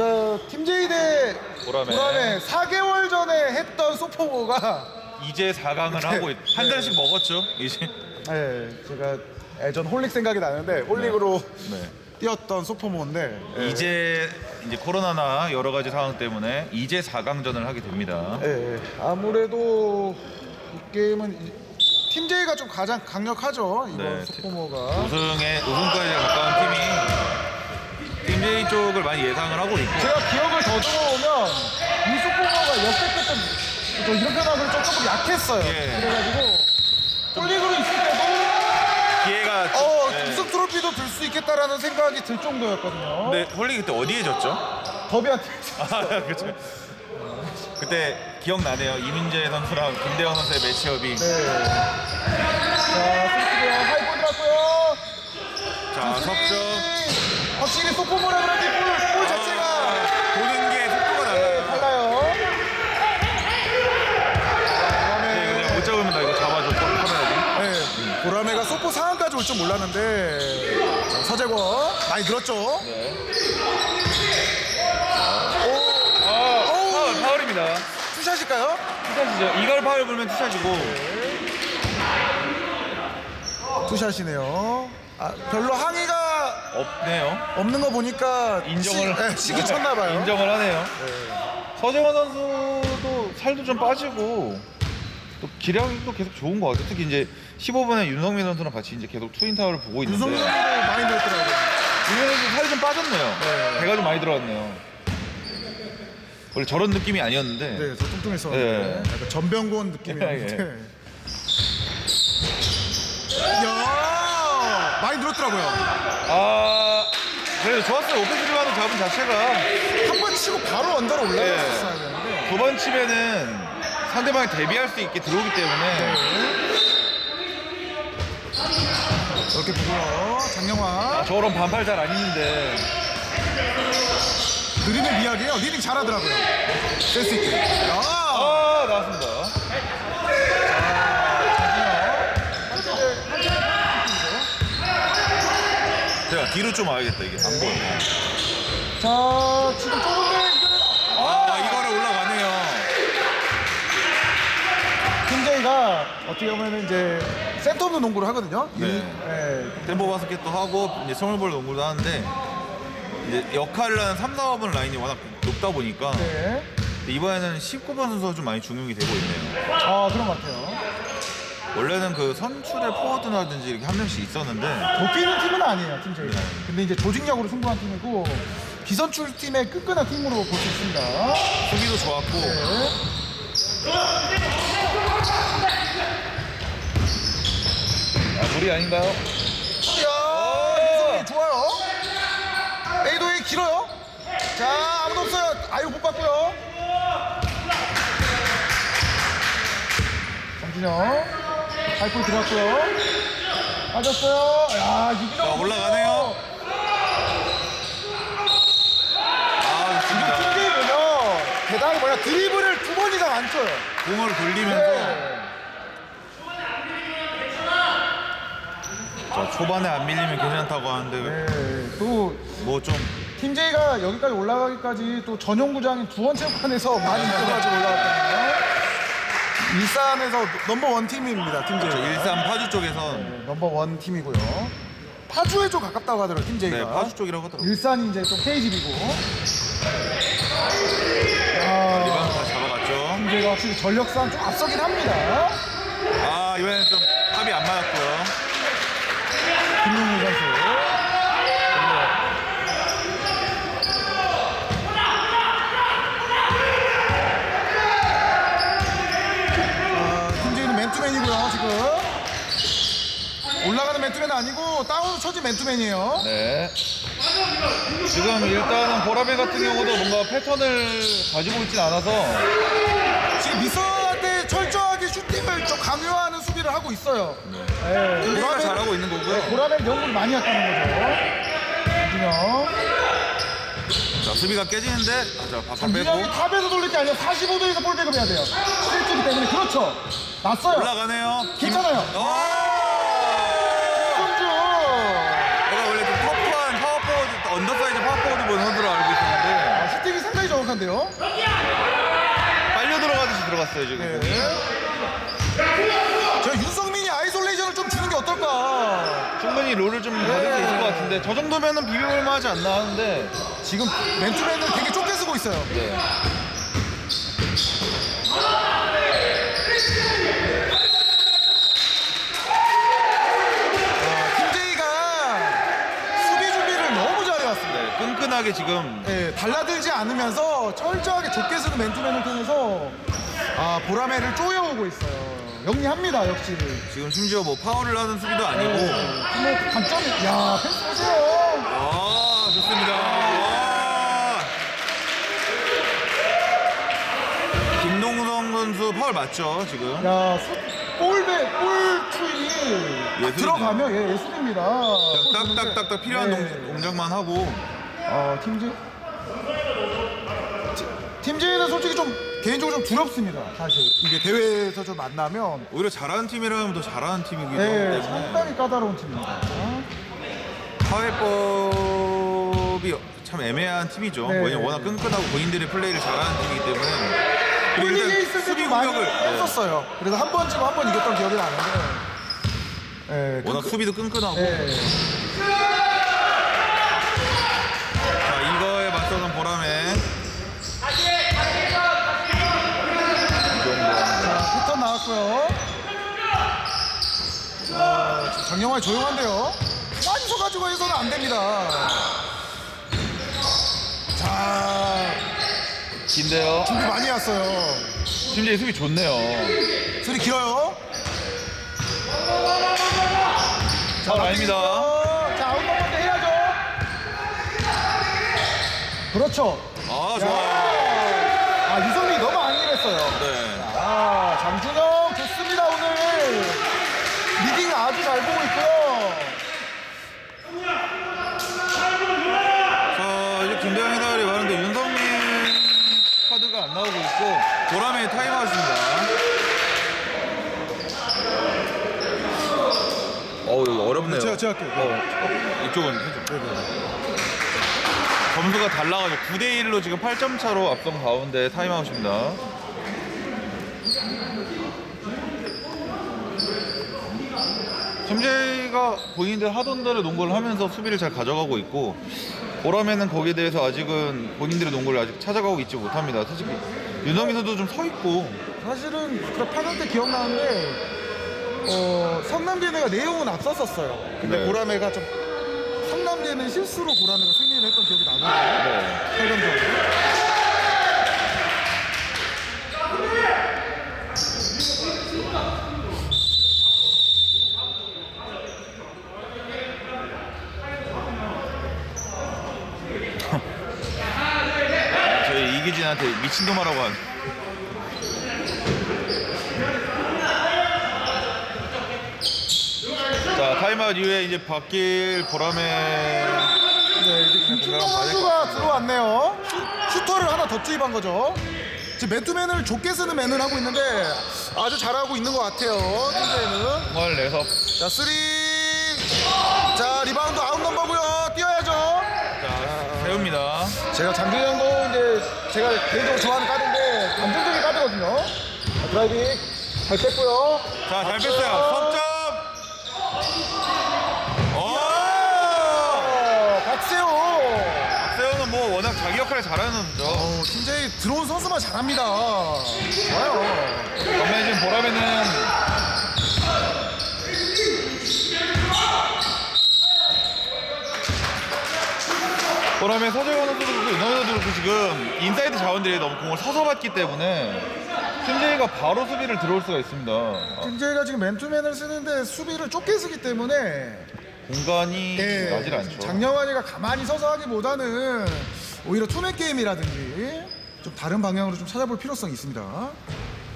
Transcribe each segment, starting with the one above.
자, 팀제이 대 보람에. 보람에 4개월 전에 했던 소포고가 이제 4강을 하고 있- 한 네. 잔씩 먹었죠. 이제. 네, 제가 예전 홀릭 생각이 나는데 홀릭으로 네. 뛰었던 소포모인데 네. 이제 이제 코로나나 여러 가지 상황 때문에 이제 4강전을 하게 됩니다. 예, 예. 아무래도 이 게임은 이- 팀제이가 좀 가장 강력하죠 이번 네, 소포모가 우승에 우승까지 가까운 팀이 팀제이 쪽을 많이 예상을 하고 있고 제가 기억을 더듬어 보면 이 소포모가 역대 때좀 이런 표현하면 좀 조금 약했어요 예. 그래가지고 홀릭으로 있을 때도 기회가 어, 네. 우승 트로피도 들 수 있겠다라는 생각이 들 정도였거든요 근데 홀리 그때 어디에 졌죠? 더비한테 아, 그렇죠. 그때 기억나네요. 이민재 선수랑 김대현 선수의 매치업이. 네. 자, 들어갔고요 자, 석점. 확실히 소포모라 그런지 볼, 볼 자체가 아, 도는 게 속도가 네, 달라요. 달라요. 네, 그냥 못 잡으면 나 이거 잡아줘. 카메라도. 네, 보라매가 소포 상황까지 올 줄 몰랐는데 자, 서재권 많이 늘었죠. 네. 오, 아, 어우. 파울, 파울입니다. 투샷일까요? 투샷이죠. 이걸 파울 불면 투샷이고. 투샷이네요. 아, 별로 항의가 없네요. 없는 거 보니까 인정을 시, 네, 시기 쳤나 봐요. 인정을 하네요. 서재원 선수도 살도 좀 빠지고 또 기량도 계속 좋은 것 같아요. 특히 이제 15번에 윤성민 선수랑 같이 이제 계속 투인 타워를 보고 있는데 유성민도 많이 늘었더라고요. 윤성민 선수 살이 좀 빠졌네요. 네. 배가 좀 많이 들어갔네요. 원래 저런 느낌이 아니었는데 네, 저 뚱뚱했었는데 네. 약간 전병곤 느낌이었는데. 야 많이 늘었더라고요. 아 그래도 좋았어요. 오펜스 리바운드 잡은 자체가 한 번 치고 바로 언더로 올라갔었어야 네. 되는데. 두 번 치면은 상대방이 대비할 수 있게 들어오기 때문에 이렇게 보고요. 장영화 아, 저런 반팔 잘 안 입는데 느리는 미학이에요. 리딩 잘하더라고요. 센스 있게. 야. 아 나왔습니다. 제가 뒤로 좀 와야겠다 이게 안 보여. 자 지금 좁은데 이거는 아 이거를 올라가네요. 김재희가 어떻게 보면 이제 센터 없는 농구를 하거든요. 이- 네. 네. 템포 바스켓도 하고 이제 스몰볼 농구도 하는데 이제 역할을 하는 3, 4번 라인이 워낙 높다 보니까 네. 이번에는 19번 선수가 좀 많이 중용이 되고 있네요. 아 그런 것 같아요. 원래는 그 선출의 포워드라든지 이렇게 한 명씩 있었는데 도끼는 팀은 아니에요, 팀제이가. 네. 근데 이제 조직력으로 승부한 팀이고 비선출 팀의 끈끈한 팀으로 볼 수 있습니다. 수비도 좋았고 네. 아, 무리 아닌가요? 이야, 유성이 좋아요. 에이도이 길어요. 자, 아무도 없어요. 아유, 못 봤고요. 정준영, 파이프 들어갔고요. 빠졌어요. 야, 자 유기농. 올라가네요. 아 좋습니다. 보면 대단히 뭐냐 드리블을 두 번 이상 안 쳐요. 공을 돌리면서 네. 자 초반에 안 밀리면 괜찮다고 하는데 네. 또 뭐 좀 팀제이가 여기까지 올라가기까지 또 전용 구장인 두원 체육관에서 많이 이끌어가지고 올라왔거든요. 일산에서 넘버원 팀입니다, 팀제이. 일산 파주 쪽에서 넘버원 팀이고요. 파주에 좀 가깝다고 하더라고요, 팀제이가. 네 파주 쪽이라고 하더라고요. 일산이 이제 좀 K집이고. 아, 리바운드 다 잡아갔죠. 팀제이가 확실히 전력상 좀 앞서긴 합니다. 아 이번에는 좀 합이 안 맞았고요. 김용우 선수. 아, 김재희는 맨투맨이고요, 지금. 올라가는 맨투맨은 아니고 다운 쳐진 맨투맨이에요. 네. 지금 일단은 보라벨 같은 경우도 뭔가 패턴을 가지고 있진 않아서 지금 미선한테 철저하게 슈팅을 좀 강요하는 수비를 하고 있어요. 네. 우리가 보라벨- 잘하고 있는 거고요. 보라벨 연구를 많이 했다는 거죠. 김준영. 자 수비가 깨지는데 자 김준영이 빼고 탑에서 돌릴 게 아니라 45도에서 볼 백업 해야 돼요. 실수기 때문에 그렇죠. 났어요. 올라가네요. 김- 괜찮아요. 어! 손주. 내가 원래 좀 터프한 파워포워드 언더사이즈 파워포워드 본 선수로 알고 있었는데 생각한대요. 빨려 들어가듯이 들어갔어요 지금. 네. 저 윤성민이 아이솔레이션을 좀 주는 게 어떨까? 충분히 롤을 좀 받을 수 있을 것 같은데 저 정도면은 비벼볼만 하지 않나 하는데 지금 맨투맨을 되게 좁게 쓰고 있어요. 네. 끈끈하게 지금 예, 달라들지 않으면서 철저하게 좁게 쓰는 맨투맨을 통해서 아, 보라매를 쪼여오고 있어요. 영리합니다, 역시. 지금 심지어 뭐 파울을 하는 수비도 아니고 네. 뭐 강점이, 야, 패스 보세요. 아 좋습니다. 와. 김동성 선수 파울 맞죠 지금? 야, 서- 볼배, 볼 추이 예술이네요. 들어가면 예, 예술입니다. 딱딱딱딱 필요한 네. 동, 동작만 하고 어, 팀즈 팀즈는 솔직히 좀 개인적으로 좀 두렵습니다. 사실 이게 대회에서 좀 만나면 오히려 잘하는 팀이라면 더 잘하는 팀이기도 하기 네, 때문에 상당히 까다로운 팀입니다. 파회법이 참 애매한 팀이죠. 네. 왜냐면 워낙 끈끈하고 본인들의 플레이를 잘하는 팀이기 때문에 그리고 홀리게 일단 있을 수비 때도 많이 공격을 네. 했었어요. 그래서 한 번 지금 한번 이겼던 기억이 나는데. 예, 워낙 그- 수비도 끈끈하고 예. 자 이거에 맞서는 보람에 이 정도 자, 패턴 나왔고요. 자, 지금 장영환 조용한데요. 많이 서가지고 해서는 안 됩니다. 자, 긴데요. 준비 많이 왔어요. 심지어 이 수비 좋네요. 소리 길어요. 파울 아닙니다. 어, 자, 아웃 넘버인데 해야죠. 그렇죠. 아 야. 좋아요. 아, 유성민이 너무 안일했어요. 네. 아, 장준영 좋습니다, 오늘. 리딩 아주 잘 보고 있고요. 자 이제 김대영 해설이 말하는데 윤성민 나오고 있고 보람의 타임아웃입니다. 어우 이거 어렵네요. 제가, 제가 할게요. 어, 이쪽은 해줘. 점수가 달라가지고 9대 1로 지금 8점 차로 앞선 가운데 타임아웃입니다. 점재가 본인들 하던 대로 농구를 하면서 수비를 잘 가져가고 있고 보람에는 거기에 대해서 아직은 본인들의 농구를 아직 찾아가고 있지 못합니다. 솔직히 윤성민 선수도 좀 서 있고 사실은 그 8강 때 기억나는데 어, 성남대내가 내용은 앞섰었어요. 근데 네. 보라매가 좀 성남대는 실수로 보라매가 승리를 했던 기억이 나거든요. 네. 8강전. 이기진한테 미친놈하라고 한. 자 타임아웃 이후에 이제 바뀔 보람의 네, 이제 것 선수가 들어왔네요. 슈- 슈터를 하나 더 투입한 거죠. 지금 맨투맨을 좁게 쓰는 맨을 하고 있는데 아주 잘하고 있는 것 같아요. 현재는. 정말 내서 자, 쓰리. 자, 리바운드 아웃 넘버고요. 뛰어야 죠. 자 세웁니다. 제가 장준영도 이제 제가 개인적으로 좋아하는 카드인데 감정적인 카드거든요. 자, 드라이빙 잘 뺐고요. 자 잘 뺐어요. 석점. 어. 어, 박세호. 세우는 뭐 워낙 자기 역할을 잘하는 선수죠. 어, 팀제이 들어온 선수만 잘합니다. 좋아요. 반면에 지금 보람에는 보람의 서재원 선수도 그렇고 윤호 선수도 그렇고 지금 인사이드 자원들이 너무 공을 서서 받기 때문에 팀제이가 바로 수비를 들어올 수가 있습니다. 아, 팀제이가 지금 맨투맨을 쓰는데 수비를 좁게 쓰기 때문에 공간이 예, 나질 않죠. 장영환이가 가만히 서서 하기보다는 오히려 투맨 게임이라든지 좀 다른 방향으로 좀 찾아볼 필요성이 있습니다.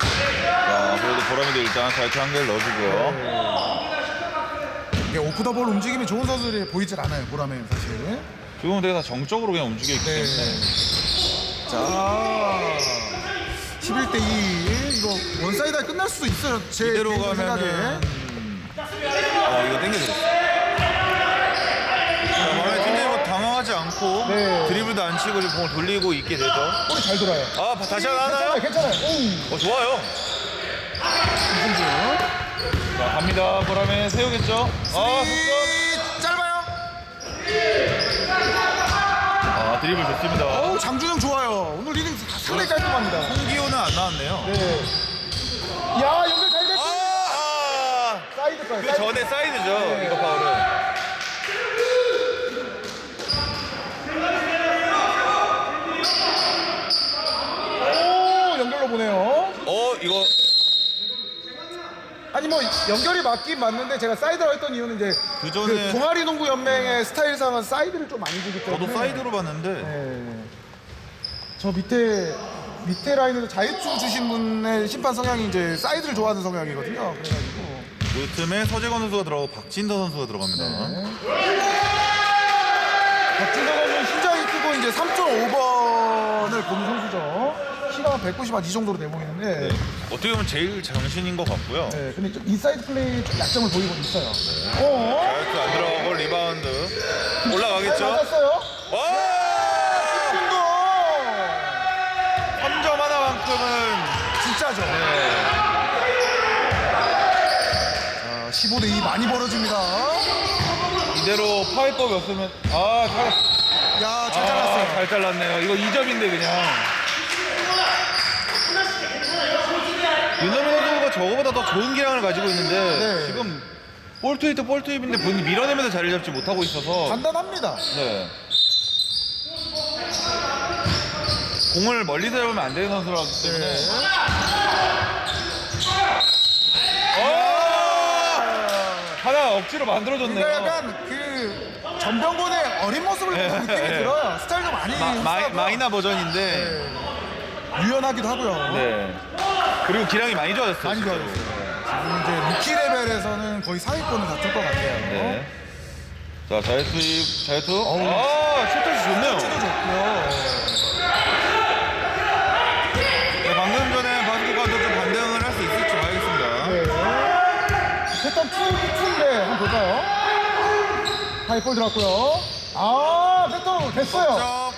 자, 그래도 보람이도 일단 자유투 한 개를 넣어주고요. 이게 오프 더볼 움직임이 좋은 선수들이 보이질 않아요. 보라면 사실. 지금은 되게 다 정적으로 그냥 움직여 있기 네. 때문에 자, 11대 2. 이거 원사이드 끝날 수도 있어요. 제 이대로 개인적인 생각에. 가면은 어 이거. 자, 만약에 팀장이 뭐 당황하지 않고 네. 드리블도 안 치고 이제 공을 돌리고 있게 되죠. 볼이 잘 돌아요. 아 다시 하나 하나요? 괜찮아요, 괜찮아요. 어 좋아요. 이승준. 자 갑니다. 보람에 세우겠죠. 아 속점. 이 짧아요. 아 드리블 좋습니다. 어우, 장준영 좋아요. 오늘 리딩 상당히 깔끔합니다. 홍기호는 안 나왔네요. 네. 야, 연결 잘 아, 됐어. 아. 사이드 거예요. 그 사이드. 전에 사이드죠. 이거 파울은. 오, 연결로 보네요. 어 이거 아니 뭐 연결이 맞긴 맞는데 제가 사이드로 했던 이유는 이제 그 전에- 그 동아리 농구 연맹의 스타일상은 사이드를 좀 많이 주기 때문에 저도 사이드로 봤는데 네. 저 밑에 밑에 라인에서 자유투 주신 분의 심판 성향이 이제 사이드를 좋아하는 성향이거든요. 그래가지고 그 틈에 서재건 선수가 들어가고 박진더 선수가 들어갑니다. 박진서 선수는 신장이 크고 이제 3.5번을 보는 선수죠. 키가 190, 한 이 정도로 돼 보이는데 네. 어떻게 보면 제일 장신인 것 같고요. 네, 근데 좀 인사이드 플레이 좀 약점을 보이고 있어요. 어? 자유투 안 들어가고 리바운드 올라가겠죠? 맞았어요? 와! 도 3점 하나만큼은 진짜죠. 네. 자, 15대 2 많이 벌어집니다. 이대로 파이법이 없으면 아, 잘, 야, 잘 아, 잘랐어요. 잘 잘랐네요. 이거 2점인데 그냥. 윤호민 선수가 저거보다 더 좋은 기량을 가지고 있는데 네. 지금 볼 투입도 볼 투입인데 본인이 밀어내면서 자리를 잡지 못하고 있어서 간단합니다. 네. 공을 멀리서 잡으면 안 되는 선수라기 때문에 네. 어! 하나 억지로 만들어줬네요. 그러니까 약간 그 전병곤의 어린 모습을 보는 네. 느낌이 네. 들어요. 스타일도 많이 마, 마, 흡사하고요. 마이너 버전인데 네. 유연하기도 하고요. 네. 그리고 기량이 많이 좋아졌어요. 많이 진짜로. 좋아졌어요. 지금 이제 루키 레벨에서는 거의 상위권을 다툴 것 같아요. 네. 자, 자유투 입, 자유투. 아, 슈터치 좋네요. 도 좋고요. 네, 방금 전에 바스켓과도 좀 반등을 할 수 있을지 봐야겠습니다. 네. 패턴 2, 2인데 한번 볼까요? 하이볼 들어갔고요. 아, 패턴 됐어요. 자,